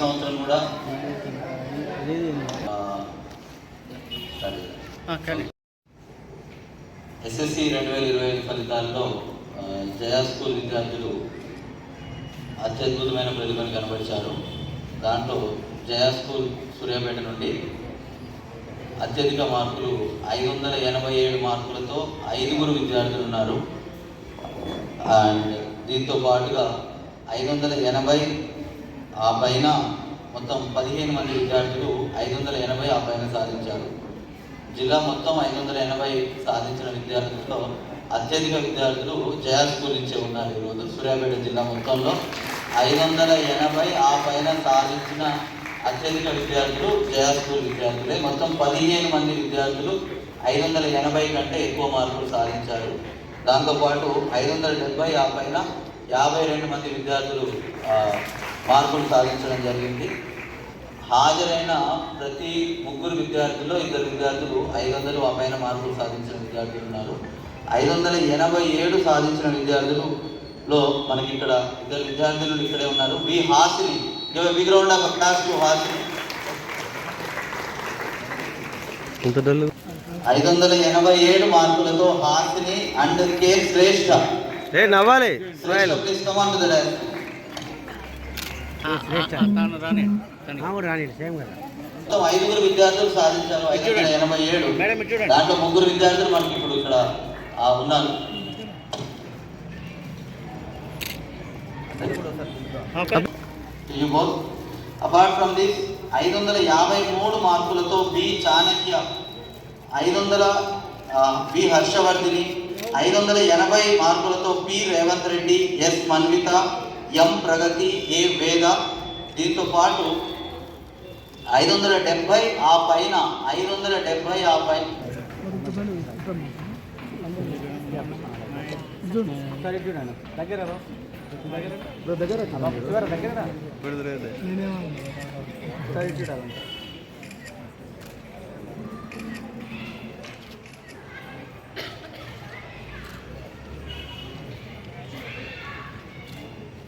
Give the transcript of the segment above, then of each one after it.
సంవత్సరం కూడా. ఎస్ఎస్సి రెండు వేల ఇరవై ఐదు ఫలితాల్లో జయా స్కూల్ విద్యార్థులు అత్యద్భుతమైన ప్రతిభను కనబరిచారు దాంట్లో జయా స్కూల్ సూర్యాపేట నుండి అత్యధిక మార్కులు ఐదు వందల ఎనభై ఏడు మార్కులతో ఐదుగురు విద్యార్థులు ఉన్నారు. అండ్ దీంతో పాటుగా ఐదు వందల ఎనభై ఆ పైన మొత్తం పదిహేను మంది విద్యార్థులు ఐదు వందల ఎనభై ఆ పైన సాధించారు. జిల్లా మొత్తం ఐదు వందల ఎనభై సాధించిన విద్యార్థుల్లో అత్యధిక విద్యార్థులు జయా స్కూల్ నుంచే ఉన్నారు ఈరోజు. సూర్యాపేట జిల్లా మొత్తంలో ఐదు వందల ఎనభై ఆ పైన సాధించిన అత్యధిక విద్యార్థులు జయా స్కూల్ విద్యార్థులే. మొత్తం పదిహేను మంది విద్యార్థులు ఐదు వందల ఎనభై కంటే ఎక్కువ మార్కులు సాధించారు. దాంతోపాటు ఐదు వందల డెబ్బై ఆ పైన యాభై రెండు మంది విద్యార్థులు మార్కులు సాధించడం జరిగింది. హాజరైన ప్రతి ముగ్గురు విద్యార్థుల్లో ఇద్దరు విద్యార్థులు ఐదు వందలు ఆ పైన మార్కులు సాధించిన విద్యార్థులు ఉన్నారు. ఐదు వందల ఎనభై ఏడు సాధించిన విద్యార్థులలో మనకి ఇక్కడ ఇద్దరు విద్యార్థులు ఇక్కడే ఉన్నారు. V Hasini. V ground of class two Hasini. ఐదు వందల ఎనభై ఏడు మార్కులతో హాసిని అండ్ కే శ్రేష్ఠ. నవ్వాలి. ప్లీజ్ టు ద రాని సేమ్ కదా. మొత్తం ఐదుగురు విద్యార్థులు సాధించారు. ఐదు వందల ఎనభై ఏడు. దాంట్లో ముగ్గురు విద్యార్థులు మనకి ఇప్పుడు ఇక్కడ ఆ, ఉన్నారు. అపార్ట్ ఫ్రమ్ దిస్ ఐదు వందల యాభై మూడు మార్కులతో బి చాణక్య ఐదు వందల ఆ, బి హర్షవర్ధిని ఐదు వందల ఎనభై మార్కులతో P Revanth Reddy S Manvitha M Pragathi A Veda దీంతో పాటు ఐదు వందల డెబ్బై ఆ పైన. ఐదు వందల డెబ్బై ఆ పైన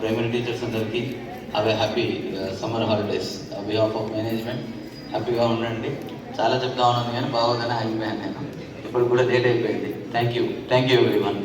ప్రైమరీ టీచర్స్ అందరికీ have happy summer holidays behalf of management హ్యాపీగా ఉండండి. చాలా చెప్తా ఉన్నాను కానీ బాగోదని ఆగిపోయాను నేను. ఇప్పుడు కూడా లేట్ అయిపోయింది. Thank you thank you everyone